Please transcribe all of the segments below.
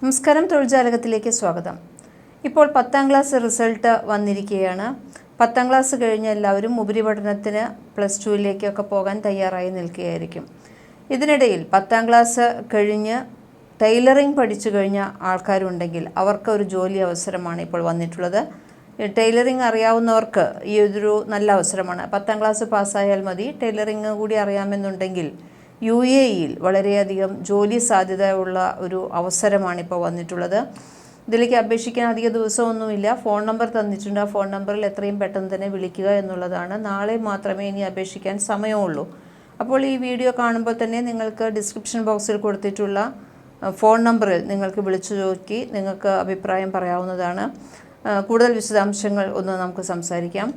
നമസ്കാരം തൊഴിൽജാലകത്തിലേക്ക് സ്വാഗതം. ഇപ്പോൾ പത്താം ക്ലാസ് റിസൾട്ട് വന്നിരിക്കുകയാണ്. പത്താം ക്ലാസ് കഴിഞ്ഞ എല്ലാവരും ഉപരിപഠനത്തിന് പ്ലസ് ടുവിലേക്കൊക്കെ പോകാൻ തയ്യാറായി നിൽക്കുകയായിരിക്കും. ഇതിനിടയിൽ പത്താം ക്ലാസ് കഴിഞ്ഞ് ടൈലറിംഗ് പഠിച്ചു കഴിഞ്ഞ ആൾക്കാരുണ്ടെങ്കിൽ അവർക്ക് ഒരു ജോലി അവസരമാണ് ഇപ്പോൾ വന്നിട്ടുള്ളത്. ടൈലറിംഗ് അറിയാവുന്നവർക്ക് ഈ ഒരു നല്ല അവസരമാണ്. പത്താം ക്ലാസ് പാസ്സായാൽ മതി. ടൈലറിംഗ് കൂടി അറിയാമെന്നുണ്ടെങ്കിൽ യു എ ഇയിൽ വളരെയധികം ജോലി സാധ്യതയുള്ള ഒരു അവസരമാണ് ഇപ്പോൾ വന്നിട്ടുള്ളത്. ഇതിലേക്ക് അപേക്ഷിക്കാൻ അധിക ദിവസമൊന്നുമില്ല. ഫോൺ നമ്പർ തന്നിട്ടുണ്ട്. ആ ഫോൺ നമ്പറിൽ എത്രയും പെട്ടെന്ന് തന്നെ വിളിക്കുക എന്നുള്ളതാണ്. നാളെ മാത്രമേ ഇനി അപേക്ഷിക്കാൻ സമയമുള്ളൂ. അപ്പോൾ ഈ വീഡിയോ കാണുമ്പോൾ തന്നെ നിങ്ങൾക്ക് ഡിസ്ക്രിപ്ഷൻ ബോക്സിൽ കൊടുത്തിട്ടുള്ള ഫോൺ നമ്പറിൽ നിങ്ങൾക്ക് വിളിച്ചു നോക്കി നിങ്ങൾക്ക് അഭിപ്രായം പറയാവുന്നതാണ്. കൂടുതൽ വിശദാംശങ്ങൾ ഒന്ന് നമുക്ക് സംസാരിക്കാം.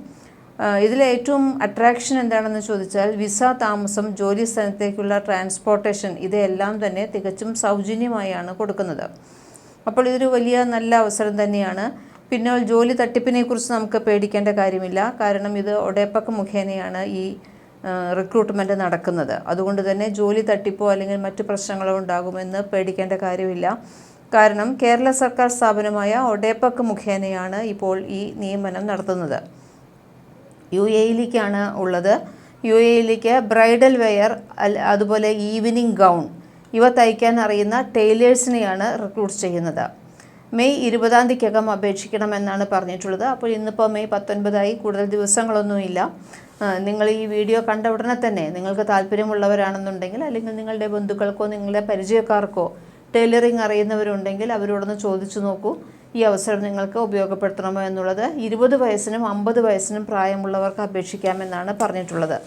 ആഹ് ഇതിലെ ഏറ്റവും അട്രാക്ഷൻ എന്താണെന്ന് ചോദിച്ചാൽ വിസ താമസം ജോലി സ്ഥലത്തേക്കുള്ള ട്രാൻസ്പോർട്ടേഷൻ ഇതെല്ലാം തന്നെ തികച്ചും സൗജന്യമായാണ് കൊടുക്കുന്നത്. അപ്പോൾ ഇതൊരു വലിയ നല്ല അവസരം തന്നെയാണ്. പിന്നെ ജോലി തട്ടിപ്പിനെക്കുറിച്ച് നമുക്ക് പേടിക്കേണ്ട കാര്യമില്ല. കാരണം ഇത് ഒഡേപ്പക്ക് മുഖേനയാണ് ഈ റിക്രൂട്ട്മെന്റ് നടക്കുന്നത്. അതുകൊണ്ട് തന്നെ ജോലി തട്ടിപ്പോ അല്ലെങ്കിൽ മറ്റു പ്രശ്നങ്ങളോ ഉണ്ടാകുമെന്ന് പേടിക്കേണ്ട കാര്യമില്ല. കാരണം കേരള സർക്കാർ സ്ഥാപനമായ ഒഡേപ്പക്ക് മുഖേനയാണ് ഇപ്പോൾ ഈ നിയമനം നടത്തുന്നത്. യു എയിലേക്കാണ് ഉള്ളത്. യു എയിലേക്ക് ബ്രൈഡൽ വെയർ അതുപോലെ ഈവനിങ് ഗൗൺ ഇവ തയ്ക്കാൻ അറിയുന്ന ടൈലേഴ്സിനെയാണ് റിക്രൂട്ട് ചെയ്യുന്നത്. മെയ് ഇരുപതാം തീയതിക്കകം അപേക്ഷിക്കണമെന്നാണ് പറഞ്ഞിട്ടുള്ളത്. അപ്പോൾ ഇന്നിപ്പോൾ മെയ് പത്തൊൻപതായി കൂടുതൽ ദിവസങ്ങളൊന്നുമില്ല. നിങ്ങൾ ഈ വീഡിയോ കണ്ട ഉടനെ തന്നെ നിങ്ങൾക്ക് താല്പര്യമുള്ളവരാണെന്നുണ്ടെങ്കിൽ അല്ലെങ്കിൽ നിങ്ങളുടെ ബന്ധുക്കൾക്കോ നിങ്ങളുടെ പരിചയക്കാർക്കോ ടൈലറിംഗ് അറിയുന്നവരുണ്ടെങ്കിൽ അവരോടൊന്ന് ചോദിച്ചു നോക്കൂ. ഈ അവസരം നിങ്ങൾക്ക് ഉപയോഗപ്പെടുത്തണമോ എന്നുള്ളത് ഇരുപത് വയസ്സിനും അമ്പത് വയസ്സിനും പ്രായമുള്ളവർക്ക് അപേക്ഷിക്കാമെന്നാണ് പറഞ്ഞിട്ടുള്ളത്.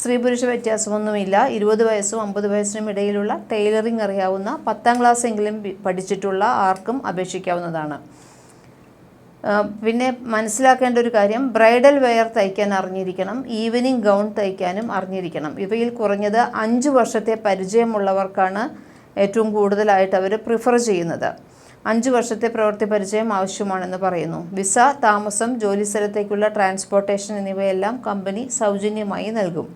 സ്ത്രീ പുരുഷ വ്യത്യാസമൊന്നുമില്ല. ഇരുപത് വയസ്സും അമ്പത് വയസ്സിനും ഇടയിലുള്ള ടൈലറിംഗ് അറിയാവുന്ന പത്താം ക്ലാസ് എങ്കിലും പഠിച്ചിട്ടുള്ള ആർക്കും അപേക്ഷിക്കാവുന്നതാണ്. പിന്നെ മനസ്സിലാക്കേണ്ട ഒരു കാര്യം ബ്രൈഡൽ വെയർ തയ്ക്കാൻ അറിഞ്ഞിരിക്കണം ഈവനിങ് ഗൗൺ തയ്ക്കാനും അറിഞ്ഞിരിക്കണം. ഇവയിൽ കുറഞ്ഞത് അഞ്ച് വർഷത്തെ പരിചയമുള്ളവർക്കാണ് ഏറ്റവും കൂടുതലായിട്ട് അവർ പ്രിഫർ ചെയ്യുന്നത്. അഞ്ച് വർഷത്തെ പ്രവൃത്തി പരിചയം ആവശ്യമാണെന്ന് പറയുന്നു. വിസ താമസം ജോലി സ്ഥലത്തേക്കുള്ള ട്രാൻസ്പോർട്ടേഷൻ എന്നിവയെല്ലാം കമ്പനി സൗജന്യമായി നൽകും.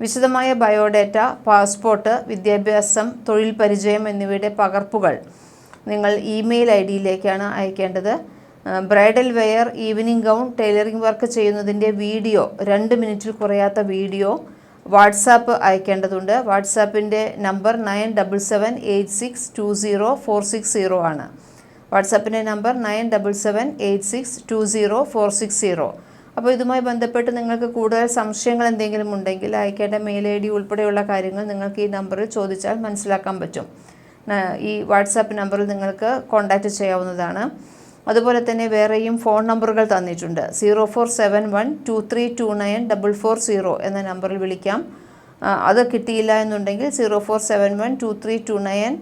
വിശദമായ ബയോഡേറ്റ പാസ്പോർട്ട് വിദ്യാഭ്യാസം തൊഴിൽ പരിചയം എന്നിവയുടെ പകർപ്പുകൾ നിങ്ങൾ ഇമെയിൽ ഐ ഡിയിലേക്കാണ് അയക്കേണ്ടത് bridal wear evening gown tailoring work ചെയ്യുന്നതിന്റെ വീഡിയോ രണ്ട് മിനിറ്റിൽ കുറയാത്ത വീഡിയോ വാട്സാപ്പ് അയക്കേണ്ടതുണ്ട്. വാട്സാപ്പിന്റെ number nine double seven eight six two zero four six zero ആണ്. വാട്സാപ്പിന്റെ number nine double seven eight six two zero four six zero. അപ്പോൾ ഇതുമായി ബന്ധപ്പെട്ട് നിങ്ങൾക്ക് കൂടുതൽ സംശയങ്ങൾ എന്തെങ്കിലും ഉണ്ടെങ്കിൽ അയക്കേണ്ട മെയിൽ ഐ ഡി ഉൾപ്പെടെയുള്ള കാര്യങ്ങൾ നിങ്ങൾക്ക് ഈ നമ്പറിൽ ചോദിച്ചാൽ മനസ്സിലാക്കാൻ പറ്റും. ഈ വാട്സാപ്പ് നമ്പറിൽ നിങ്ങൾക്ക് കോൺടാക്റ്റ് ചെയ്യാവുന്നതാണ്. അതുപോലെ തന്നെ വേറെയും ഫോൺ നമ്പറുകൾ തന്നിട്ടുണ്ട്. Zero four seven one two three two nine double four zero എന്ന നമ്പറിൽ വിളിക്കാം. അത് കിട്ടിയില്ല എന്നുണ്ടെങ്കിൽ zero four seven one two three two nine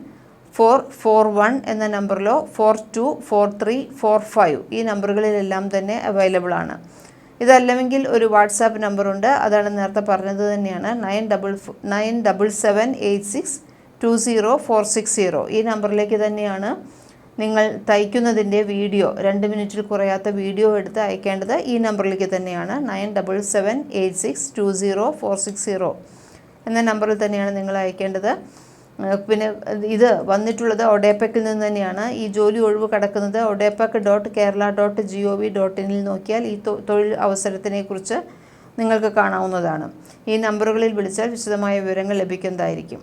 four four one എന്ന നമ്പറിലോ four two four three four five ഈ നമ്പറുകളിലെല്ലാം തന്നെ അവൈലബിൾ ആണ്. ഇതല്ലെങ്കിൽ ഒരു വാട്സാപ്പ് നമ്പറുണ്ട്. അതാണ് നേരത്തെ പറഞ്ഞത് തന്നെയാണ്. Nine double nine double seven eight six two zero four six zero ഈ നമ്പറിലേക്ക് തന്നെയാണ് നിങ്ങൾ തയ്ക്കുന്നതിന്റെ വീഡിയോ രണ്ട് മിനിറ്റിൽ കുറയാത്ത വീഡിയോ എടുത്ത് അയക്കേണ്ടത് ഈ നമ്പറിലേക്ക് തന്നെയാണ്. Nine double seven eight six two zero four six zero എന്ന നമ്പറിൽ തന്നെയാണ് നിങ്ങൾ അയക്കേണ്ടത്. പിന്നെ ഇത് വന്നിട്ടുള്ളത് ഒഡേപ്പക്കിൽ നിന്ന് തന്നെയാണ്. ഈ ജോലി ഒഴിവ് കിടക്കുന്നത് ഒഡേപ്പക്ക് dot Kerala dot G O V dot ഇനിൽ നോക്കിയാൽ ഈ തൊഴിൽ അവസരത്തിനെക്കുറിച്ച് നിങ്ങൾക്ക് കാണാവുന്നതാണ്. ഈ നമ്പറുകളിൽ വിളിച്ചാൽ വിശദമായ വിവരങ്ങൾ ലഭിക്കുന്നതായിരിക്കും.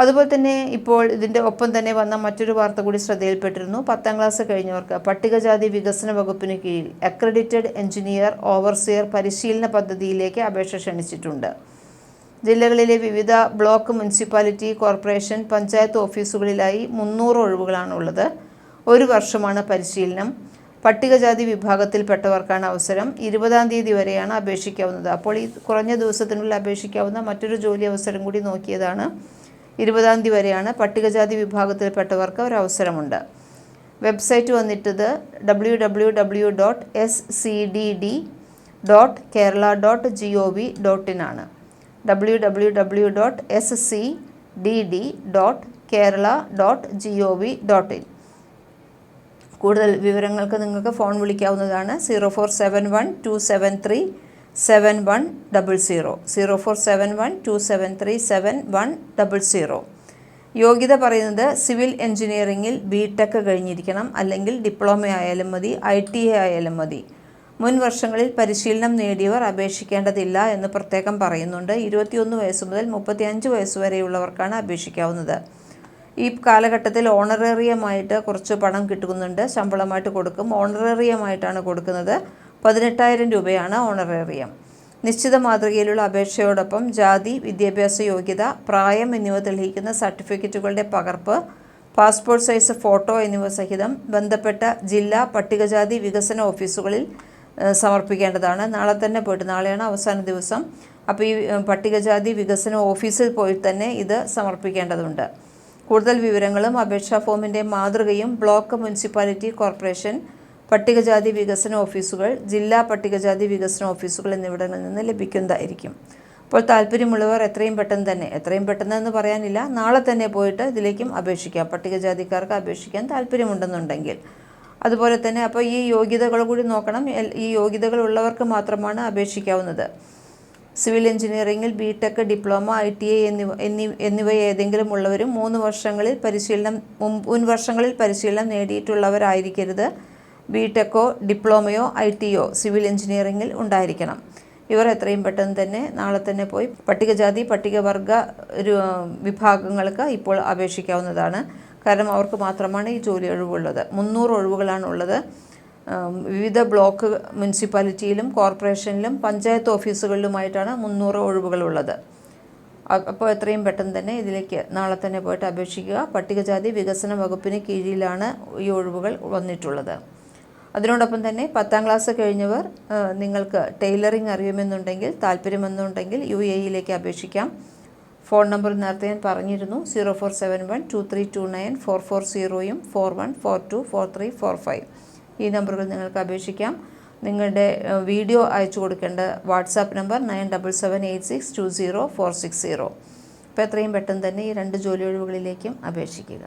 അതുപോലെ തന്നെ ഇപ്പോൾ ഇതിന്റെ ഒപ്പം തന്നെ വന്ന മറ്റൊരു വാർത്ത കൂടി ശ്രദ്ധയിൽപ്പെട്ടിരുന്നു. പത്താം ക്ലാസ് കഴിഞ്ഞവർക്ക് പട്ടികജാതി വികസന വകുപ്പിന് കീഴിൽ അക്രഡിറ്റഡ് എഞ്ചിനീയർ ഓവർസിയർ പരിശീലന പദ്ധതിയിലേക്ക് അപേക്ഷ ക്ഷണിച്ചിട്ടുണ്ട്. ജില്ലകളിലെ വിവിധ ബ്ലോക്ക് മുനിസിപ്പാലിറ്റി കോർപ്പറേഷൻ പഞ്ചായത്ത് ഓഫീസുകളിലായി മുന്നൂറ് ഒഴിവുകളാണുള്ളത്. ഒരു വർഷമാണ് പരിശീലനം. പട്ടികജാതി വിഭാഗത്തിൽപ്പെട്ടവർക്കാണ് അവസരം. ഇരുപതാം തീയതി വരെയാണ് അപേക്ഷിക്കാവുന്നത്. അപ്പോൾ ഈ കുറഞ്ഞ ദിവസത്തിനുള്ളിൽ അപേക്ഷിക്കാവുന്ന മറ്റൊരു ജോലി അവസരം കൂടി നോക്കിയതാണ്. ഇരുപതാം തീയതി വരെയാണ് പട്ടികജാതി വിഭാഗത്തിൽപ്പെട്ടവർക്ക് ഒരു അവസരമുണ്ട്. Website വന്നിട്ടത് W W W dot S C D D dot Kerala dot G O V dot in W W W dot S C D D dot Kerala dot G O V dot in കൂടുതൽ വിവരങ്ങൾക്ക് നിങ്ങൾക്ക് phone വിളിക്കാവുന്നതാണ് zero four seven one two seven three seven one double zero zero four seven one two seven three seven one double zero യോഗ്യത പറയുന്നത് civil എഞ്ചിനീയറിംഗിൽ B tech കഴിഞ്ഞിരിക്കണം അല്ലെങ്കിൽ diploma ആയാലും മതി ഐ ടി എ ആയാലും മതി. മുൻ വർഷങ്ങളിൽ പരിശീലനം നേടിയവർ അപേക്ഷിക്കേണ്ടതില്ല എന്ന് പ്രത്യേകം പറയുന്നുണ്ട്. ഇരുപത്തിയൊന്ന് വയസ്സ് മുതൽ മുപ്പത്തിയഞ്ച് വയസ്സ് വരെയുള്ളവർക്കാണ് അപേക്ഷിക്കാവുന്നത്. ഈ കാലഘട്ടത്തിൽ ഓണറേറിയമായിട്ട് കുറച്ച് പണം കിട്ടുന്നുണ്ട്. ശമ്പളമായിട്ട് കൊടുക്കും. ഓണറേറിയമായിട്ടാണ് കൊടുക്കുന്നത്. പതിനെട്ടായിരം രൂപയാണ് ഓണറേറിയം. നിശ്ചിത മാതൃകയിലുള്ള അപേക്ഷയോടൊപ്പം ജാതി വിദ്യാഭ്യാസ യോഗ്യത പ്രായം എന്നിവ തെളിയിക്കുന്ന സർട്ടിഫിക്കറ്റുകളുടെ പകർപ്പ് പാസ്പോർട്ട് സൈസ് ഫോട്ടോ എന്നിവ സഹിതം ബന്ധപ്പെട്ട ജില്ലാ പട്ടികജാതി വികസന ഓഫീസുകളിൽ സമർപ്പിക്കേണ്ടതാണ്. നാളെ തന്നെ പോയിട്ട് നാളെയാണ് അവസാന ദിവസം. അപ്പോൾ ഈ പട്ടികജാതി വികസന ഓഫീസിൽ പോയി തന്നെ ഇത് സമർപ്പിക്കേണ്ടതുണ്ട്. കൂടുതൽ വിവരങ്ങളും അപേക്ഷാ ഫോമിന്റെ മാതൃകയും ബ്ലോക്ക് മുനിസിപ്പാലിറ്റി കോർപ്പറേഷൻ പട്ടികജാതി വികസന ഓഫീസുകൾ ജില്ലാ പട്ടികജാതി വികസന ഓഫീസുകൾ എന്നിവിടങ്ങളിൽ നിന്ന് ലഭിക്കുന്നതായിരിക്കും. അപ്പോൾ താല്പര്യമുള്ളവർ എത്രയും പെട്ടെന്ന് തന്നെ എത്രയും പെട്ടെന്ന് എന്ന് പറയാനില്ല നാളെ തന്നെ പോയിട്ട് ഇതിലേക്കും അപേക്ഷിക്കാം. പട്ടികജാതിക്കാർക്ക് അപേക്ഷിക്കാൻ താല്പര്യമുണ്ടെന്നുണ്ടെങ്കിൽ. അതുപോലെ തന്നെ അപ്പോൾ ഈ യോഗ്യതകൾ കൂടി നോക്കണം. ഈ യോഗ്യതകൾ ഉള്ളവർക്ക് മാത്രമാണ് അപേക്ഷിക്കാവുന്നത്. സിവിൽ എഞ്ചിനീയറിംഗിൽ B tech diploma I T I എന്നിവ എന്നീ എന്നിവ ഏതെങ്കിലും ഉള്ളവരും മൂന്ന് വർഷങ്ങളിൽ പരിശീലനം മുൻ- വർഷങ്ങളിൽ പരിശീലനം നേടിയിട്ടുള്ളവരായിരിക്കരുത്. ബി ടെക്കോ ഡിപ്ലോമയോ ഐ ടിയോ സിവിൽ എഞ്ചിനീയറിംഗിൽ ഉണ്ടായിരിക്കണം. ഇവർ എത്രയും പെട്ടെന്ന് തന്നെ നാളെ തന്നെ പോയി പട്ടികജാതി പട്ടികവർഗ വിഭാഗങ്ങൾക്ക് ഇപ്പോൾ അപേക്ഷിക്കാവുന്നതാണ്. കാരണം അവർക്ക് മാത്രമാണ് ഈ ജോലി ഒഴിവുള്ളത്. മുന്നൂറ് ഒഴിവുകളാണുള്ളത്. വിവിധ ബ്ലോക്ക് മുനിസിപ്പാലിറ്റിയിലും കോർപ്പറേഷനിലും പഞ്ചായത്ത് ഓഫീസുകളിലുമായിട്ടാണ് മുന്നൂറ് ഒഴിവുകളുള്ളത്. അപ്പോൾ എത്രയും പെട്ടെന്ന് തന്നെ ഇതിലേക്ക് നാളെ തന്നെ പോയിട്ട് അപേക്ഷിക്കുക. പട്ടികജാതി വികസന വകുപ്പിന് കീഴിലാണ് ഈ ഒഴിവുകൾ വന്നിട്ടുള്ളത്. അതിനോടൊപ്പം തന്നെ പത്താം ക്ലാസ് കഴിഞ്ഞവർ നിങ്ങൾക്ക് ടൈലറിംഗ് അറിയുമെന്നുണ്ടെങ്കിൽ താല്പര്യമെന്നുണ്ടെങ്കിൽ യു എ ഇയിലേക്ക് അപേക്ഷിക്കാം. ഫോൺ നമ്പർ നേരത്തെ ഞാൻ പറഞ്ഞിരുന്നു zero four seven one two three two nine four four സീറോയും four one four two four three four five ഈ നമ്പറുകൾ നിങ്ങൾക്ക് അപേക്ഷിക്കാം. നിങ്ങളുടെ വീഡിയോ അയച്ചു കൊടുക്കേണ്ട WhatsApp number nine double seven eight six two zero four six zero. അപ്പോൾ എത്രയും പെട്ടെന്ന് തന്നെ ഈ രണ്ട് ജോലി ഒഴിവുകളിലേക്കും അപേക്ഷിക്കുക.